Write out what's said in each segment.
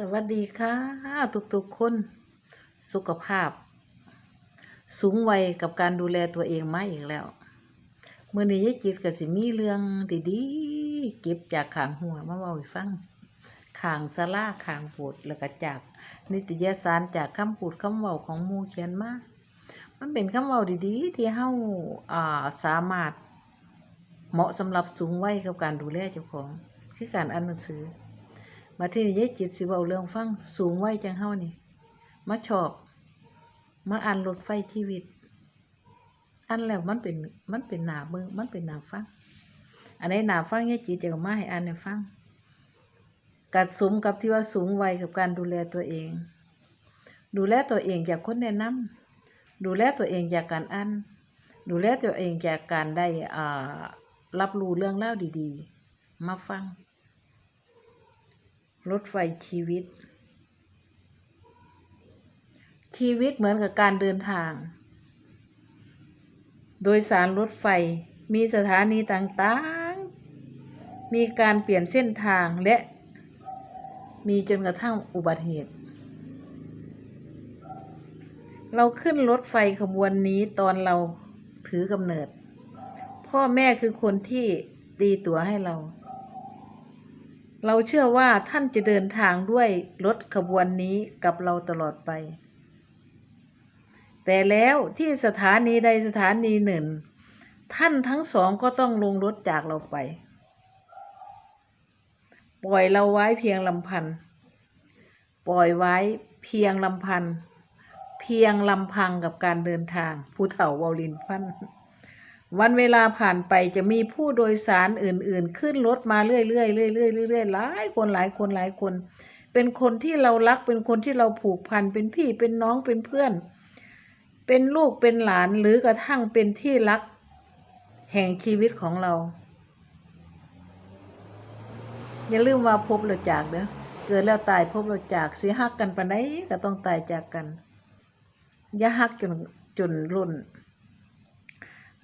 สวัสดีค่ะ ทุกๆคน สุขภาพ สูงวัยกับการดูแลตัวเองมาอีกแล้วเมื่อนี้ยายจิตก็สิมีเรื่องดีๆเก็บจากขางหัวมาเล่าให้ฟังขางสลาขางโบทแล้วก็จาก นิตยสารจากคำพูดคำเว้าของมูเขียนมามันเป็นคำเว้าดีๆ ที่เฮาอ่าสามารถ เหมาะสำหรับสูงวัยกับการดูแลเจ้าของ คือการอ่านหนังสือ มาที่นี่ยายจิตสิเว้าเรื่องฟังสูงวัยจังเฮานี่ มาชอบ มาอ่านรถไฟชีวิต อันแล้วมันเป็นมันเป็นหนาเบิ่งมันเป็นหนาฟัง อันไหนหนาฟังยายจิตจะเอามาให้อ่านให้ฟังกัดสมกับที่ว่าสูงวัยกับการดูแลตัวเอง ดูแลตัวเองจากคนแนะนำดูแลตัวเองจากการอ่านดูแลตัวเองจากการได้อ่ารับรู้เรื่องเล่าดี ๆ มาฟัง รถไฟชีวิต ชีวิตเหมือนกับการเดินทาง โดยสารรถไฟมีสถานีต่างๆ มีการเปลี่ยนเส้นทางและ มีจนกระทั่งอุบัติเหตุ เราขึ้นรถไฟขบวนนี้ตอนเราถือกำเนิด พ่อแม่คือคนที่ตีตั๋วให้เรา เราเชื่อว่าท่านจะเดินทางด้วยรถขบวนนี้กับเราตลอดไป แต่แล้วที่สถานีใดสถานีหนึ่ง ท่านทั้งสองก็ต้องลงรถจากเราไป ปล่อยเราไว้เพียงลำพัน ปล่อยไว้เพียงลำพัน เพียงลำพังกับการเดินทาง ผู้เฒ่าวอลินพัน วันเวลาผ่านไปจะมีผู้โดยสารอื่นๆ ขึ้นรถมาเรื่อยๆเรื่อยๆเรื่อยๆหลายคนหลายคนหลายคน เป็นคนที่เรารักเป็นคนที่เราผูกพันเป็นพี่เป็นน้องเป็นเพื่อน เป็นลูกเป็นหลานหรือกระทั่งเป็นที่รัก แห่งชีวิตของเรา อย่าลืมว่าพบเราจากเด้อเกิดแล้วตายพบเราจากสิฮักกันปานก็ต้องตายจากกัน อย่าฮักจนจนรุ่น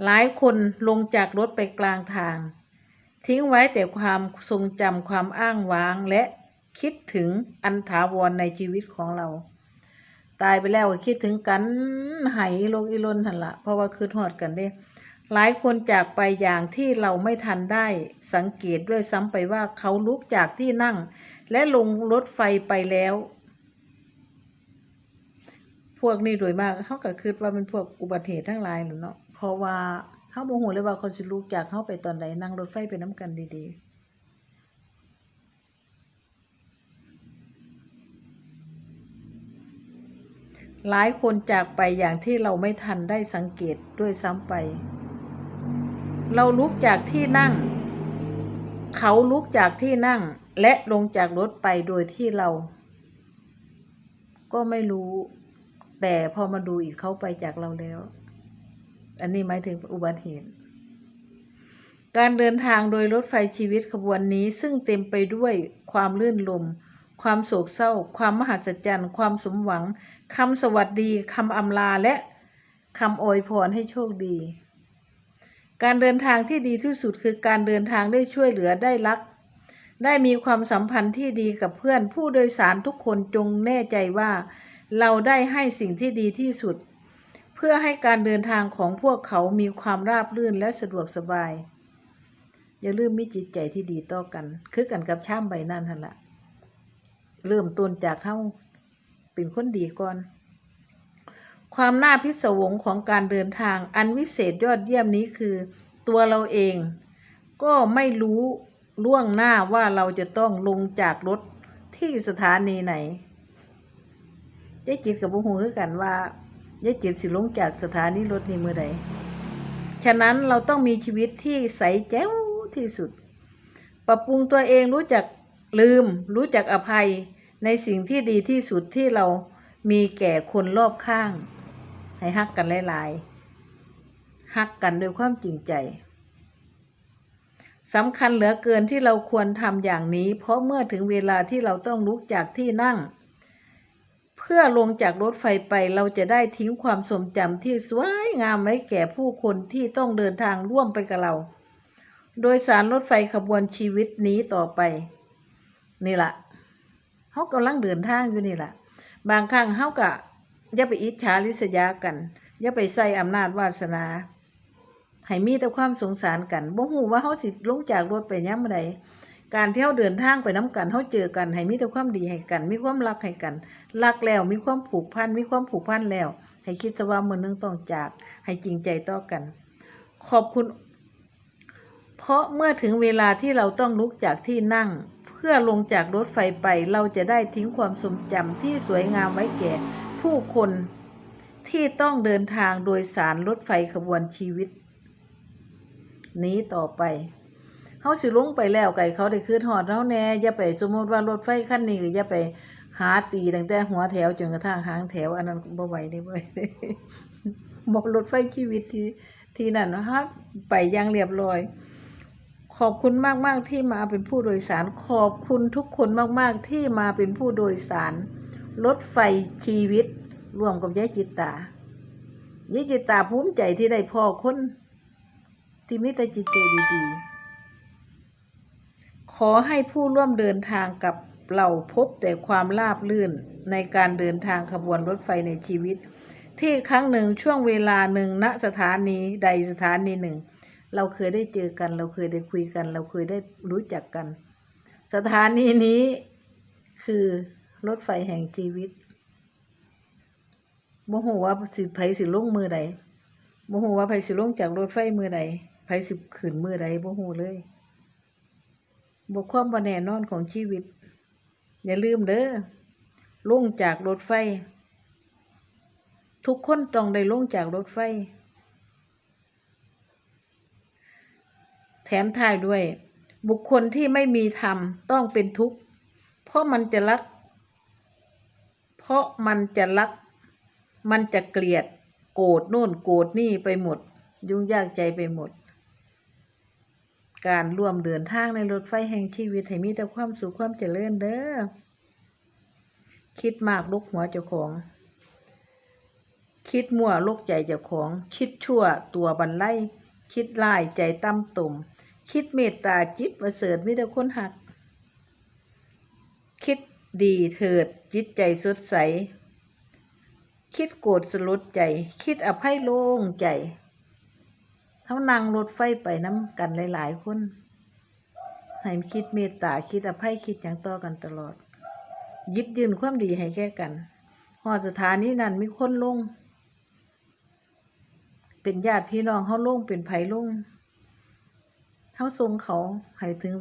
หลายคนลงจากรถไปกลางทาง ทิ้งไว้แต่ความทรงจำความอ้างว้างและคิดถึงอันถาวรในชีวิตของเรา ตายไปแล้วก็คิดถึงกันไหายโลกอีลนหันละเพราะว่าคือทอดกันเด้หลายคนจากไปอย่างที่เราไม่ทันได้สังเกตด้วยซ้ำไปว่าเขาลุกจากที่นั่ง และลงรถไฟไปแล้ว พวกนี้โดยมากเขาก็คิดว่าเป็นพวกอุบัติเหตุทั้งหลายแหละเนาะ ราะว่าเขาโมโหเลยว่าเขาสิลุกจากเขาไปตอนไหนนั่งรถไฟไปน้ำกันดีๆหลายคนจากไปอย่างที่เราไม่ทันได้สังเกตด้วยซ้ำไป เราลุกจากที่นั่ง เขาลุกจากที่นั่ง และลงจากรถไปโดยที่เรา ก็ไม่รู้ แต่พอมาดูอีกเขาไปจากเราแล้ว อันนี้หมายถึงอุบัติเหตุ การเดินทางโดยรถไฟชีวิตขบวนนี้ซึ่งเต็มไปด้วยความลื่นลม ความโศกเศร้า ความมหัศจรรย์ ความสมหวังคำสวัสดีคำอำลาและคำอวยพรให้โชคดี การเดินทางที่ดีที่สุดคือการเดินทางได้ช่วยเหลือได้รัก ได้มีความสัมพันธ์ที่ดีกับเพื่อนผู้โดยสารทุกคนจงแน่ใจว่า เราได้ให้สิ่งที่ดีที่สุด เพื่อให้การเดินทางของพวกเขามีความราบรื่นและสะดวกสบาย อย่าลืมมีจิตใจที่ดีต่อกัน คือกันกับช่ามใบนั่นทันละเริ่มต้นจากเขาเป็นคนดีก่อน ความน่าพิศวงของการเดินทางอันวิเศษยอดเยี่ยมนี้คือตัวเราเอง ก็ไม่รู้ล่วงหน้าว่าเราจะต้องลงจากรถที่สถานีไหนยายจิตกับบุหูคือกันว่า ยายจิตสิลงจากสถานีรถนี้เมื่อใด ฉะนั้นเราต้องมีชีวิตที่ใสแจ๋วที่สุด ปรับปรุงตัวเองรู้จักลืม รู้จักอภัยในสิ่งที่ดีที่สุดที่เรามีแก่คนรอบข้าง ให้ฮักกันหลายๆฮักกันด้วยความจริงใจสำคัญเหลือเกินที่เราควรทำอย่างนี้ เพราะเมื่อถึงเวลาที่เราต้องลุกจากที่นั่ง เพื่อลงจากรถไฟไปเราจะได้ทิ้งความทรงจำที่สวยงามไว้แก่ผู้คนที่ต้องเดินทางร่วมไปกับเรา โดยสารรถไฟขบวนชีวิตนี้ต่อไป นี่ละเฮากำลังเดินทางอยู่นี่ล่ะ บางครั้งเฮาก็อย่าไปอิจฉาริษยากันอย่าไปใส่อำนาจวาสนาให้มีแต่ความสงสารกันบ่ฮู้ว่าเฮาสิลงจากรถไปยามใด การเที่เฮาเดินทางไปนํกันเฮาเจอกัน ให้มีแต่ความดีให้กัน มีความรักให้กันรักแล้วมีความผูกพันมีความผูกพันแล้ว ให้คิดซะว่ามือหนึงต้องจาก ให้จริงใจต่อกัน ขอบคุณ เพราะเมื่อถึงเวลาที่เราต้องลุกจากที่นั่ง เพื่อลงจากรถไฟไปเราจะได้ทิ้งความทรงจำที่สวยงามไว้แก่ ผู้คนที่ต้องเดินทางโดยสารรถไฟขบวนชีวิต นี้ต่อไป เขาสิลงไปแล้วไก่เขาได้คืนหอดเขาแน่อย่าไปสมมติว่ารถไฟคันนี้ก็อย่าไปหาตีตั้งแต่หัวแถวจนกระทั่งหางแถว อันนั้นบ่ไหวได้บ่ไหวเด้บอกรถไฟชีวิตที่ที่นั่นนะครับไปยังเรียบร้อย ขอบคุณมาก ๆ ที่มาเป็นผู้โดยสาร ขอบคุณทุกคนมาก ๆ ที่มาเป็นผู้โดยสาร รถไฟชีวิต รวมกับยายจิตตายายจิตตาภูมิใจที่ได้พ่อคนที่มีแต่จิตใจดี ๆ ขอให้ผู้ร่วมเดินทางกับเราพบแต่ความราบรื่นในการเดินทางขบวนรถไฟในชีวิต ที่ครั้งหนึ่งช่วงเวลาหนึ่งณสถานีใดสถานีหนึ่ง เราเคยได้เจอกัน เราเคยได้คุยกัน เราเคยได้รู้จักกัน สถานีนี้คือรถไฟแห่งชีวิตโมโหว่าสิไผสิลงมือใดโมโหว่าไผสิลงจากรถไฟมือใดไผสิขึ้นมือใดโมโหเลย บกความบ่แน่นอนของชีวิต อย่าลืมเด้อลงจากรถไฟ ทุกคนต้องได้ลงจากรถไฟ แถมท้ายด้วย บุคคลที่ไม่มีธรรมต้องเป็นทุกข์ เพราะมันจะรัก เพราะมันจะรัก มันจะเกลียด โกรธโน่นโกรธนี่ไปหมด ยุ่งยากใจไปหมด การร่วมเดินทางในรถไฟแห่งชีวิต ให้มีแต่ความสุขความเจริญเด้อ คิดมากลุกหัวเจ้าของ คิดมั่วโลกใจเจ้าของ คิดชั่วตัวบันไลคิดร้ายใจต่ำตุ่ม คิดเมตตาจิตประเสริฐมีแต่คนหัก คิดดีเถิดจิตใจสดใส คิดโกรธสลดใจ คิดอภัยโล่งใจ เท่านั่งรถไฟไปน้ำกันหลาย ๆ คน ให้คิดเมตตาคิดอภัยคิดอย่างต่อกันตลอด ยิบยืนความดีให้แก่กันหอสถานีนั้นมีคนลง เป็นญาติพี่น้องเขาลงเป็นไผลงเขาทรงเขาให้ถึง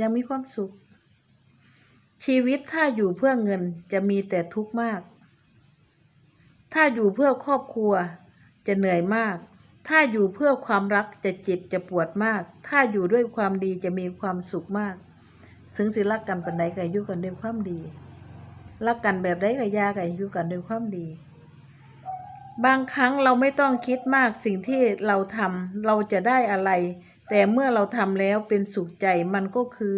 ยังมีความสุข ชีวิตถ้าอยู่เพื่อเงินจะมีแต่ทุกข์มาก ถ้าอยู่เพื่อครอบครัวจะเหนื่อยมาก ถ้าอยู่เพื่อความรักจะเจ็บจะปวดมาก ถ้าอยู่ด้วยความดีจะมีความสุขมาก ถึงสิรักกันปันใดก็อยู่กันด้วยความดี รักกันแบบใดก็ยาก็ให้อยู่กันด้วยความดี บางครั้งเราไม่ต้องคิดมากสิ่งที่เราทำเราจะได้อะไร แต่เมื่อเราทำแล้วเป็นสุขใจมันก็คือ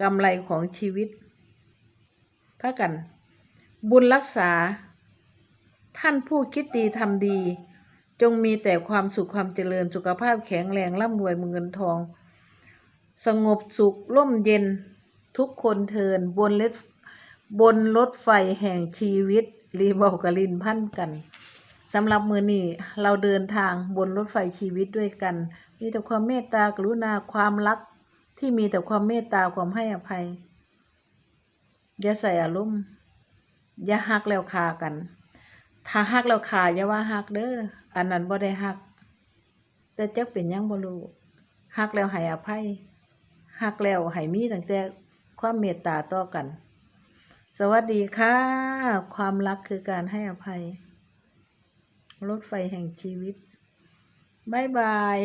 กำไรของชีวิตพระกัน บุญรักษา ท่านผู้คิดดีทำดี จงมีแต่ความสุขความเจริญสุขภาพแข็งแรงร่ำรวยมือเงินทอง สงบสุขร่มเย็นทุกคนเทินบนรถบนรถไฟแห่งชีวิต รีบอกกลินพันกันสำหรับมือนี้เราเดินทางบนรถไฟชีวิตด้วยกัน มีแต่ความเมตตากรุณาความรักที่มีแต่ความเมตตาความให้อภัย อย่าใส่อารมณ์อย่าหักแล้วคากัน ถ้าหักแล้วคาอย่าว่าหักเด้อ อันนั้นบ่ได้หัก แต่จักเป็นยังบ่รู้หักแล้วให้อภัยหักแล้วให้มีตั้งแต่ความเมตตาต่อกัน สวัสดีค่ะ ความรักคือการให้อภัย รถไฟแห่งชีวิตบายบาย